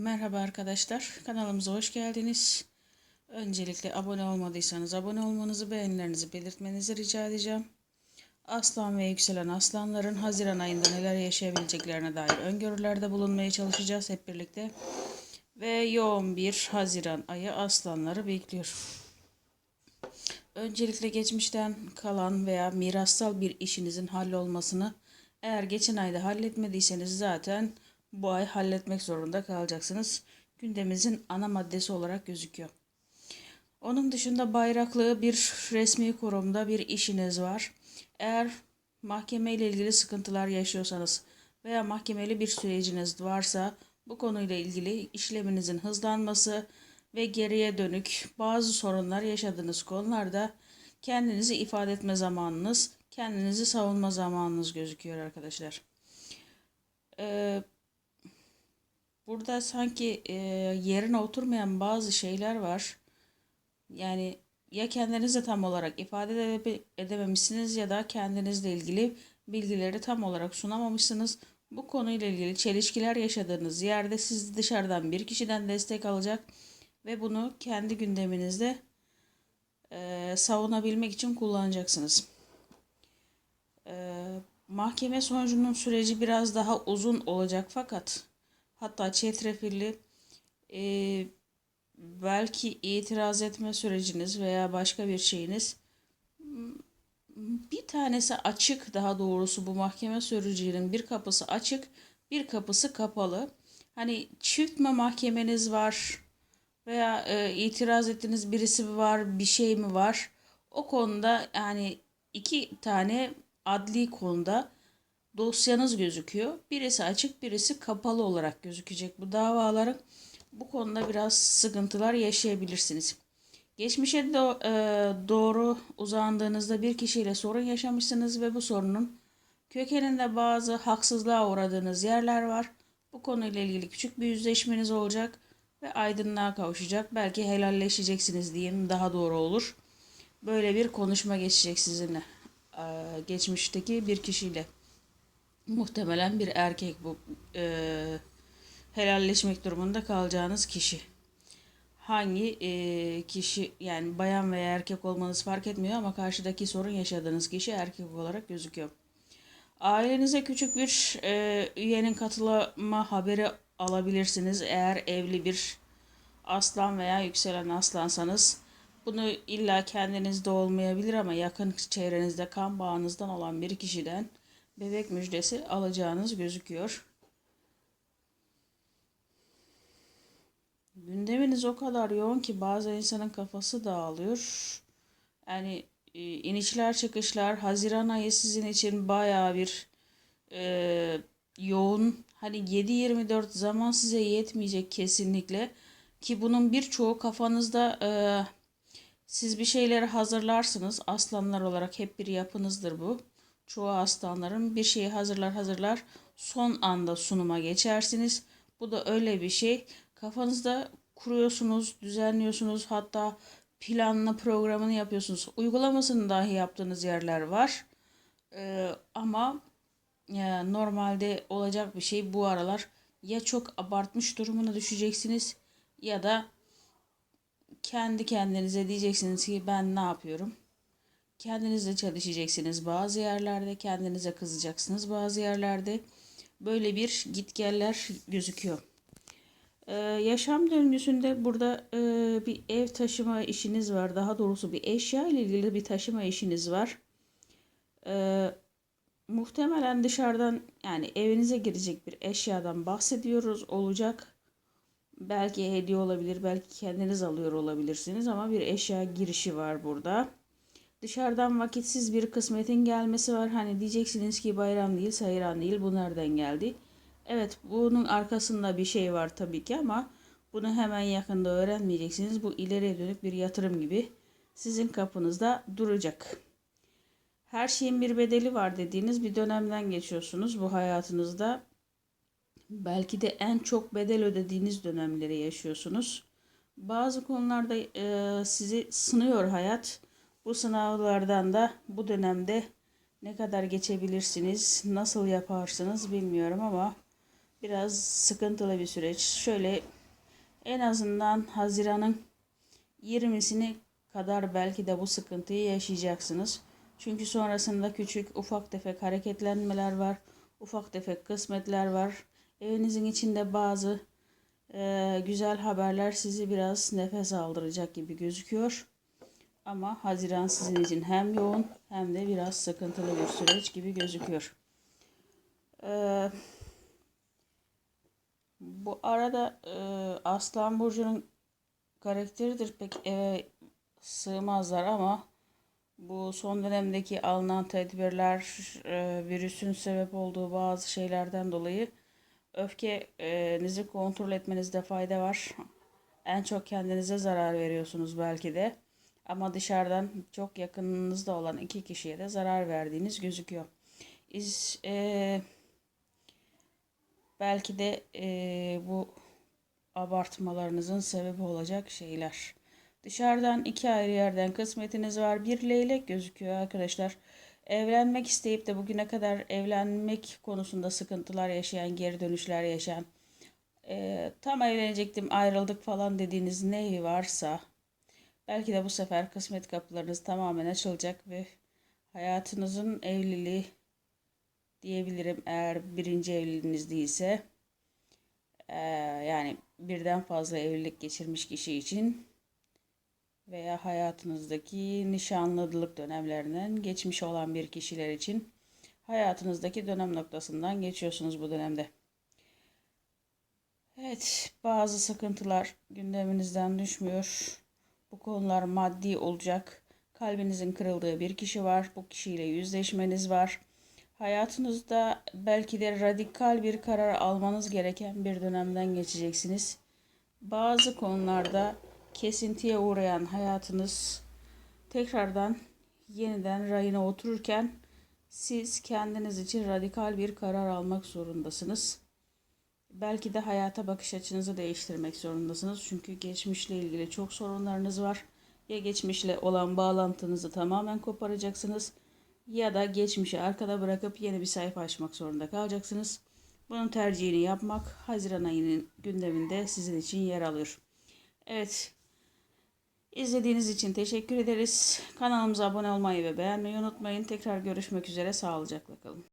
Merhaba arkadaşlar, kanalımıza hoş geldiniz. Öncelikle abone olmadıysanız abone olmanızı, beğenilerinizi belirtmenizi rica edeceğim. Aslan ve yükselen aslanların Haziran ayında neler yaşayabileceklerine dair öngörülerde bulunmaya çalışacağız hep birlikte. Ve yoğun bir Haziran ayı aslanları bekliyor. Öncelikle geçmişten kalan veya mirassal bir işinizin hallolmasını eğer geçen ayda halletmediyseniz zaten bu ay halletmek zorunda kalacaksınız. Gündemimizin ana maddesi olarak gözüküyor. Onun dışında bayraklı bir resmi kurumda bir işiniz var. Eğer mahkeme ile ilgili sıkıntılar yaşıyorsanız veya mahkemeli bir süreciniz varsa bu konuyla ilgili işleminizin hızlanması ve geriye dönük bazı sorunlar yaşadığınız konularda kendinizi ifade etme zamanınız, kendinizi savunma zamanınız gözüküyor arkadaşlar. Ee, burada sanki e, yerine oturmayan bazı şeyler var. Yani ya kendinizi tam olarak ifade ede- edememişsiniz ya da kendinizle ilgili bilgileri tam olarak sunamamışsınız. Bu konuyla ilgili çelişkiler yaşadığınız yerde siz dışarıdan bir kişiden destek alacak ve bunu kendi gündeminizde e, savunabilmek için kullanacaksınız. E, mahkeme sonucunun süreci biraz daha uzun olacak fakat hatta çetrefilli e, belki itiraz etme süreciniz veya başka bir şeyiniz bir tanesi açık daha doğrusu bu mahkeme sürecinin bir kapısı açık bir kapısı kapalı. Hani çift mi mahkemeniz var veya e, itiraz ettiğiniz birisi mi var bir şey mi var? O konuda yani iki tane adli konuda dosyanız gözüküyor. Birisi açık birisi kapalı olarak gözükecek bu davaların. Bu konuda biraz sıkıntılar yaşayabilirsiniz. Geçmişe do- e, doğru uzandığınızda bir kişiyle sorun yaşamışsınız ve bu sorunun kökeninde bazı haksızlığa uğradığınız yerler var. Bu konuyla ilgili küçük bir yüzleşmeniz olacak ve aydınlığa kavuşacak. Belki helalleşeceksiniz diyeyim daha doğru olur. Böyle bir konuşma geçecek sizinle. E, geçmişteki bir kişiyle. Muhtemelen bir erkek bu. E, helalleşmek durumunda kalacağınız kişi hangi e, kişi yani bayan veya erkek olmanız fark etmiyor ama karşıdaki sorun yaşadığınız kişi erkek olarak gözüküyor. Ailenize küçük bir e, üyenin katılma haberi alabilirsiniz eğer evli bir aslan veya yükselen aslansanız. Bunu illa kendinizde olmayabilir ama yakın çevrenizde kan bağınızdan olan bir kişiden bebek müjdesi alacağınız gözüküyor. Gündeminiz o kadar yoğun ki bazı insanın kafası dağılıyor. Yani e, inişler çıkışlar Haziran ayı sizin için baya bir e, yoğun. Hani 7-24 zaman size yetmeyecek kesinlikle. Ki bunun birçoğu kafanızda e, siz bir şeyleri hazırlarsınız. Aslanlar olarak hep bir yapınızdır bu. Çoğu aslanların bir şeyi hazırlar hazırlar son anda sunuma geçersiniz. Bu da öyle bir şey. Kafanızda kuruyorsunuz, düzenliyorsunuz. Hatta planlı programını yapıyorsunuz. Uygulamasını dahi yaptığınız yerler var. Ee, ama ya, normalde olacak bir şey bu aralar ya çok abartmış durumuna düşeceksiniz ya da kendi kendinize diyeceksiniz ki ben ne yapıyorum? Kendinizle çalışacaksınız bazı yerlerde, kendinize kızacaksınız bazı yerlerde. Böyle bir gitgeller gözüküyor. Ee, yaşam döngüsünde burada e, bir ev taşıma işiniz var. Daha doğrusu bir eşya ile ilgili bir taşıma işiniz var. Ee, muhtemelen dışarıdan yani evinize girecek bir eşyadan bahsediyoruz olacak. Belki hediye olabilir, belki kendiniz alıyor olabilirsiniz ama bir eşya girişi var burada. Dışarıdan vakitsiz bir kısmetin gelmesi var. Hani diyeceksiniz ki bayram değil, sayıran değil. Bu nereden geldi? Evet, bunun arkasında bir şey var tabii ki ama bunu hemen yakında öğrenmeyeceksiniz. Bu ileriye dönük bir yatırım gibi sizin kapınızda duracak. Her şeyin bir bedeli var dediğiniz bir dönemden geçiyorsunuz bu hayatınızda. Belki de en çok bedel ödediğiniz dönemleri yaşıyorsunuz. Bazı konularda e, sizi sınıyor hayat. Bu sınavlardan da bu dönemde ne kadar geçebilirsiniz, nasıl yaparsınız bilmiyorum ama biraz sıkıntılı bir süreç. Şöyle en azından Haziran'ın 20'sini kadar belki de bu sıkıntıyı yaşayacaksınız. Çünkü sonrasında küçük ufak tefek hareketlenmeler var. Ufak tefek kısmetler var. Evinizin içinde bazı e, güzel haberler sizi biraz nefes aldıracak gibi gözüküyor. Ama Haziran sizin için hem yoğun hem de biraz sıkıntılı bir süreç gibi gözüküyor. Ee, bu arada e, Aslan Burcu'nun karakteridir pek eve sığmazlar ama bu son dönemdeki alınan tedbirler, e, virüsün sebep olduğu bazı şeylerden dolayı öfkenizi kontrol etmenizde fayda var. En çok kendinize zarar veriyorsunuz belki de. Ama dışarıdan çok yakınınızda olan iki kişiye de zarar verdiğiniz gözüküyor. İz, e, belki de e, bu abartmalarınızın sebebi olacak şeyler. Dışarıdan iki ayrı yerden kısmetiniz var. Bir leylek gözüküyor arkadaşlar. Evlenmek isteyip de bugüne kadar evlenmek konusunda sıkıntılar yaşayan, geri dönüşler yaşayan, e, tam evlenecektim ayrıldık falan dediğiniz neyi varsa belki de bu sefer kısmet kapılarınız tamamen açılacak ve hayatınızın evliliği diyebilirim eğer birinci evliliğiniz değilse e, yani birden fazla evlilik geçirmiş kişi için veya hayatınızdaki nişanlılık dönemlerinden geçmiş olan bir kişiler için hayatınızdaki dönem noktasından geçiyorsunuz bu dönemde. Evet, bazı sıkıntılar gündeminizden düşmüyor. Bu konular maddi olacak. Kalbinizin kırıldığı bir kişi var. Bu kişiyle yüzleşmeniz var. Hayatınızda belki de radikal bir karar almanız gereken bir dönemden geçeceksiniz. Bazı konularda kesintiye uğrayan hayatınız tekrardan yeniden rayına otururken siz kendiniz için radikal bir karar almak zorundasınız. Belki de hayata bakış açınızı değiştirmek zorundasınız. Çünkü geçmişle ilgili çok sorunlarınız var. Ya geçmişle olan bağlantınızı tamamen koparacaksınız ya da geçmişi arkada bırakıp yeni bir sayfa açmak zorunda kalacaksınız. Bunun tercihini yapmak Haziran ayının gündeminde sizin için yer alıyor. Evet. İzlediğiniz için teşekkür ederiz. Kanalımıza abone olmayı ve beğenmeyi unutmayın. Tekrar görüşmek üzere. Sağlıcakla kalın.